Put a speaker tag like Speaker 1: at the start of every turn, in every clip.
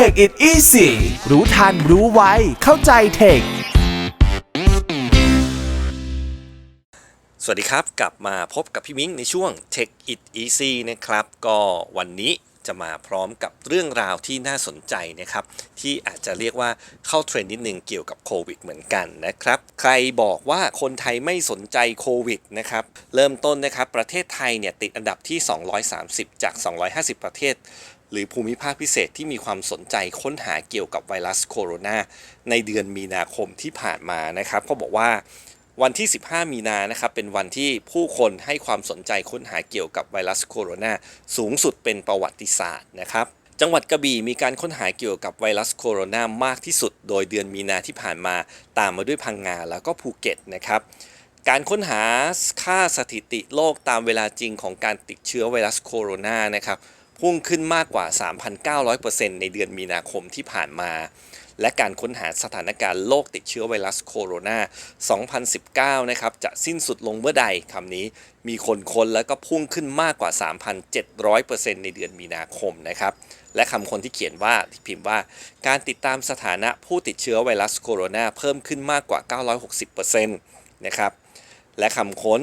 Speaker 1: Take it easy รู้ทันรู้ไวเข้าใจเทค
Speaker 2: สวัสดีครับ กลับมาพบกับพี่มิ้งในช่วง Tech It Easy นะครับ ก็วันนี้จะมาพร้อมกับเรื่องราวที่น่าสนใจนะครับ ที่อาจจะเรียกว่าเข้าเทรนด์นิดนึงเกี่ยวกับโควิดเหมือนกันนะครับ ใครบอกว่าคนไทยไม่สนใจโควิดนะครับ เริ่มต้นนะครับ ประเทศไทยเนี่ยติดอันดับที่ 230 จาก 250 ประเทศ หรือภูมิภาคพิเศษที่มีความสนใจค้นหาเกี่ยวกับไวรัสโคโรนาในเดือนมีนาคมที่ผ่านมานะครับเขาบอกว่าวันที่ 15 มีนานะครับ เป็นวันที่ผู้คนให้ความสนใจค้นหาเกี่ยวกับไวรัสโคโรนาสูงสุดเป็นประวัติศาสตร์นะครับ จังหวัดกระบี่มีการค้นหาเกี่ยวกับไวรัสโคโรนามากที่สุด โดยเดือนมีนาที่ผ่านมา ตามมาด้วยพังงาแล้วก็ภูเก็ตนะครับ การค้นหาค่าสถิติโลกตามเวลาจริงของการติดเชื้อไวรัสโคโรนานะครับ พุ่งขึ้นมากกว่า 3,900%ในเดือนมีนาคมที่ผ่านมา และการค้นหาสถานการณ์โลกติดเชื้อไวรัสโคโรนา 2019 นะครับ จะสิ้นสุดลงเมื่อใดคำนี้มีคนค้นแล้วก็พุ่งขึ้นมากกว่า 3,700%ในเดือนมีนาคมนะครับ และคำคนที่เขียนว่าที่พิมพ์ว่า การติดตามสถานะผู้ติดเชื้อไวรัสโคโรนาเพิ่มขึ้นมากกว่า 960%นะครับ และคำค้น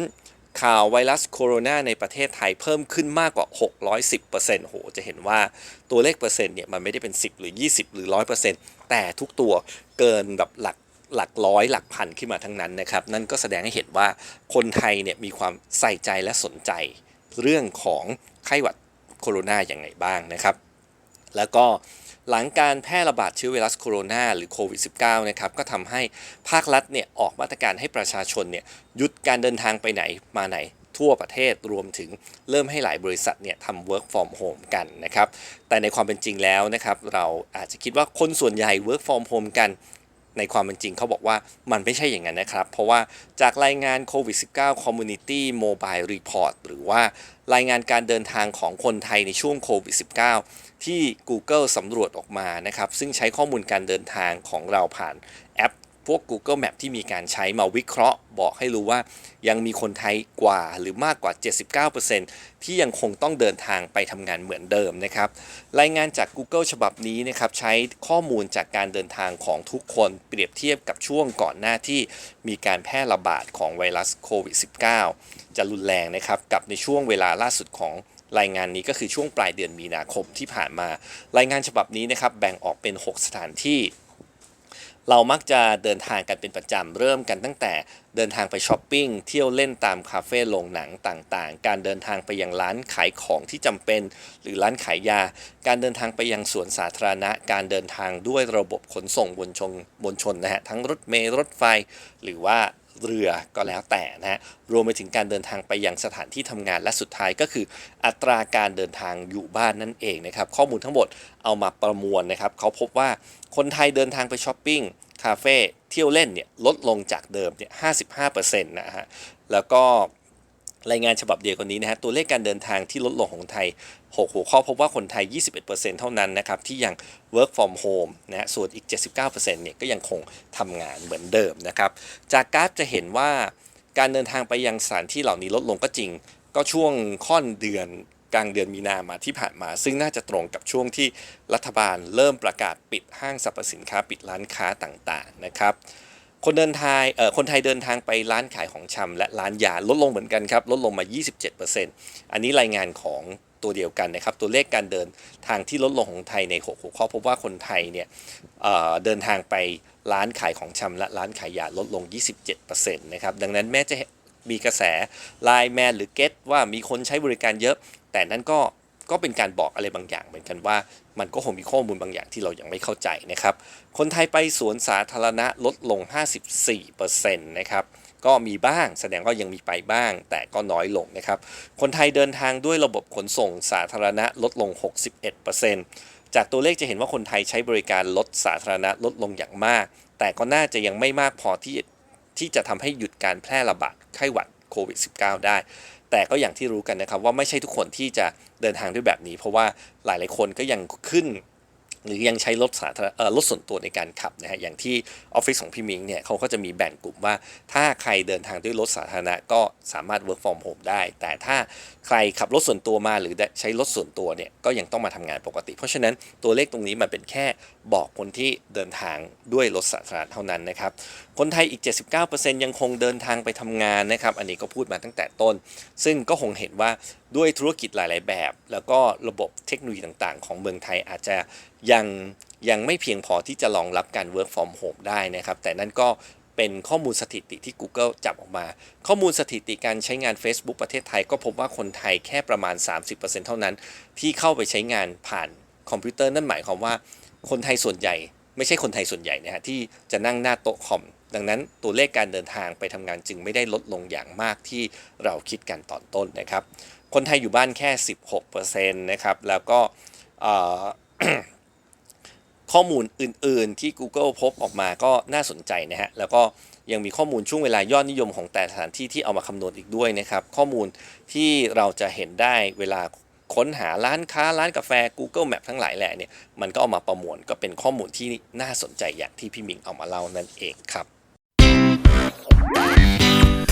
Speaker 2: ข่าวไวรัสโคโรนาในประเทศไทยเพิ่มขึ้นมากกว่า 610%โห จะเห็นว่าตัวเลขเปอร์เซ็นต์เนี่ยมันไม่ได้เป็น 10 หรือ 20 หรือ 100%แต่ทุกตัวเกินแบบหลักหลักร้อยหลักพันขึ้นมาทั้งนั้นนะครับ นั่นก็แสดงให้เห็นว่าคนไทยเนี่ยมีความใส่ใจและสนใจเรื่องของไข้หวัดโคโรนาอย่างไรบ้างนะครับ แล้วก็หลังการแพร่ระบาดเชื้อไวรัสโคโรนาหรือโควิด -19 นะครับก็ทำให้ภาครัฐเนี่ยออกมาตรการให้ประชาชนเนี่ยหยุดการเดินทางไปไหนมาไหนทั่วประเทศรวมถึงเริ่มให้หลายบริษัทเนี่ยทำ work from home กันนะครับ แต่ในความเป็นจริงแล้วนะครับ เราอาจจะคิดว่าคนส่วนใหญ่ work from home กัน ในความเป็นจริงเขาบอกว่ามันไม่ใช่อย่างนั้นนะครับ เพราะว่าจากรายงานโควิด -19 Community Mobile Report หรือว่ารายงานการเดินทางของคนไทยในช่วงโควิด -19 ที่ Google สำรวจออกมานะครับ ซึ่งใช้ข้อมูลการเดินทางของเราผ่านแอป พวก Google Map ที่มีการใช้มาวิเคราะห์ บอกให้รู้ว่ายังมีคนไทยกว่าหรือมากกว่า 79%ที่ยังคงต้องเดินทางไปทำงานเหมือนเดิมนะครับ รายงานจาก Google ฉบับนี้นะครับใช้ข้อมูลจากการเดินทางของทุกคนเปรียบเทียบกับช่วงก่อนหน้าที่มีการแพร่ระบาดของไวรัสโควิด -19 จะรุนแรงนะครับกับในช่วงเวลาล่าสุดของ รายงานนี้ก็คือช่วงปลายเดือนมีนาคมที่ผ่านมา รายงานฉบับนี้นะครับแบ่งออกเป็น 6 สถานที่ เรามักจะเดินทางกันเป็นประจำเริ่มกันตั้งแต่เดินทางไปช้อปปิ้งเที่ยวเล่นตามคาเฟ่โรงหนังต่างๆ การเดินทางไปยังร้านขายของที่จำเป็น หรือร้านขายยา การเดินทางไปยังสวนสาธารณะ การเดินทางด้วยระบบขนส่งมวลชนมวลชนนะฮะทั้งรถเมล์รถไฟ หรือว่า เรือก็แล้วแต่นะฮะรวมไปถึงการเดินทางไปยังสถานที่ทำงานและสุดท้ายก็คือ อัตราการเดินทางอยู่บ้านนั่นเองนะครับ ข้อมูลทั้งหมดเอามาประมวลนะครับเขาพบว่าคนไทยเดินทางไปช้อปปิ้งคาเฟ่เที่ยวเล่นเนี่ยลดลงจากเดิมเนี่ย55%นะฮะแล้วก็ รายงานฉบับเดียวกันนี้นะฮะตัวเลขการเดินทางที่ลดลงของไทย 6 หัวข้อพบว่าคนไทย 21%เท่านั้นนะครับที่ยัง work from home นะฮะส่วนอีก 79%เนี่ยก็ยังคงทำงานเหมือนเดิมนะครับ จากกราฟจะเห็นว่าการเดินทางไปยังสถานที่เหล่านี้ลดลงก็จริง ก็ช่วงค่อนเดือนกลางเดือนมีนามาที่ผ่านมา ซึ่งน่าจะตรงกับช่วงที่รัฐบาลเริ่มประกาศปิดห้างสรรพสินค้าปิดร้านค้าต่างๆนะครับ คนเดินทางเอ่อคนไทยเดินทางไปร้านขายของชำและร้านยาลดลงเหมือนกันครับลดลงมา 27%อันนี้รายงานของตัวเดียวกันนะครับตัวเลขการเดินทางที่ลดลงของไทยใน6หัวข้อพบว่าคนไทยเนี่ยเอ่อเดินทางไปร้านขายของชำและร้านขายยาลดลง 27%นะครับดังนั้นแม้จะมีกระแสไลน์แมนหรือเก็ตว่ามีคนใช้บริการเยอะ แต่นั่นก็ ก็เป็นการบอกอะไรบางอย่างเหมือนกันว่า มันก็คงมีข้อมูลบางอย่างที่เรายังไม่เข้าใจนะครับ คนไทยไปสวนสาธารณะลดลง 54%นะครับก็มีบ้างแสดงว่ายังมีไปบ้าง แต่ก็น้อยลงนะครับ คนไทยเดินทางด้วยระบบขนส่งสาธารณะลดลง 61%จากตัวเลขจะเห็นว่าคนไทยใช้บริการรถสาธารณะลดลงอย่างมาก แต่ก็น่าจะยังไม่มากพอที่ที่จะทำให้หยุดการแพร่ระบาดไข้หวัดโควิด -19 ได้ แต่ก็อย่างที่รู้กันนะครับว่าไม่ใช่ทุกคนที่จะเดินทางด้วยแบบนี้ เพราะว่าหลาย ๆ คนก็ยังขึ้น หรือยังใช้รถสาธารณะรถส่วนตัวในการขับนะฮะอย่างที่ออฟฟิศของพี่มิงเนี่ยเขาก็จะมีแบ่งกลุ่มว่า ถ้าใครเดินทางด้วยรถสาธารณะก็สามารถ work from home ได้ แต่ถ้าใครขับรถส่วนตัวมาหรือใช้รถส่วนตัวเนี่ยก็ยังต้องมาทำงานปกติ เพราะฉะนั้นตัวเลขตรงนี้มันเป็นแค่บอกคนที่เดินทางด้วยรถสาธารณะเท่านั้นนะครับคนไทยอีก 79%ยังคงเดินทางไปทำงานนะครับอันนี้ก็พูดมาตั้งแต่ต้น ซึ่งก็คงเห็นว่า ด้วยธุรกิจหลาย ๆ แบบ แล้วก็ระบบเทคโนโลยีต่าง ๆ ของเมืองไทยอาจจะยังยังไม่เพียงพอที่จะรองรับการ work from home ได้นะครับ แต่นั่นก็เป็นข้อมูลสถิติที่ Google จับออกมา ข้อมูลสถิติการใช้งาน Facebook ประเทศไทยก็พบว่าคนไทยแค่ประมาณ 30%เท่านั้น ที่เข้าไปใช้งานผ่านคอมพิวเตอร์นั่นหมายความว่าคนไทยส่วนใหญ่ ไม่ใช่คนไทยส่วนใหญ่นะฮะที่จะนั่งหน้าโต๊ะคอม ดังนั้นตัวเลขการเดินทางไปทำงานจึงไม่ได้ลดลงอย่างมากที่เราคิดกันตอนต้นนะครับ คนไทยอยู่บ้านแค่ 16%นะครับ แล้วก็ข้อมูลอื่น ๆ ที่ Google พบออกมาก็น่าสนใจนะฮะ แล้วก็ยังมีข้อมูลช่วงเวลายอดนิยมของแต่สถานที่ที่เอามาคำนวณอีกด้วยนะครับ ข้อมูลที่เราจะเห็นได้เวลาค้นหาร้านค้าร้านกาแฟ Google Map ทั้งหลายแหละเนี่ยมันก็เอามาประมวลก็เป็นข้อมูลที่น่าสนใจอย่างที่พี่มิงเอามาเล่านั่นเองครับ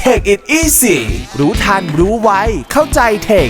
Speaker 1: Take it easy รู้ทันรู้ไวเข้าใจเทค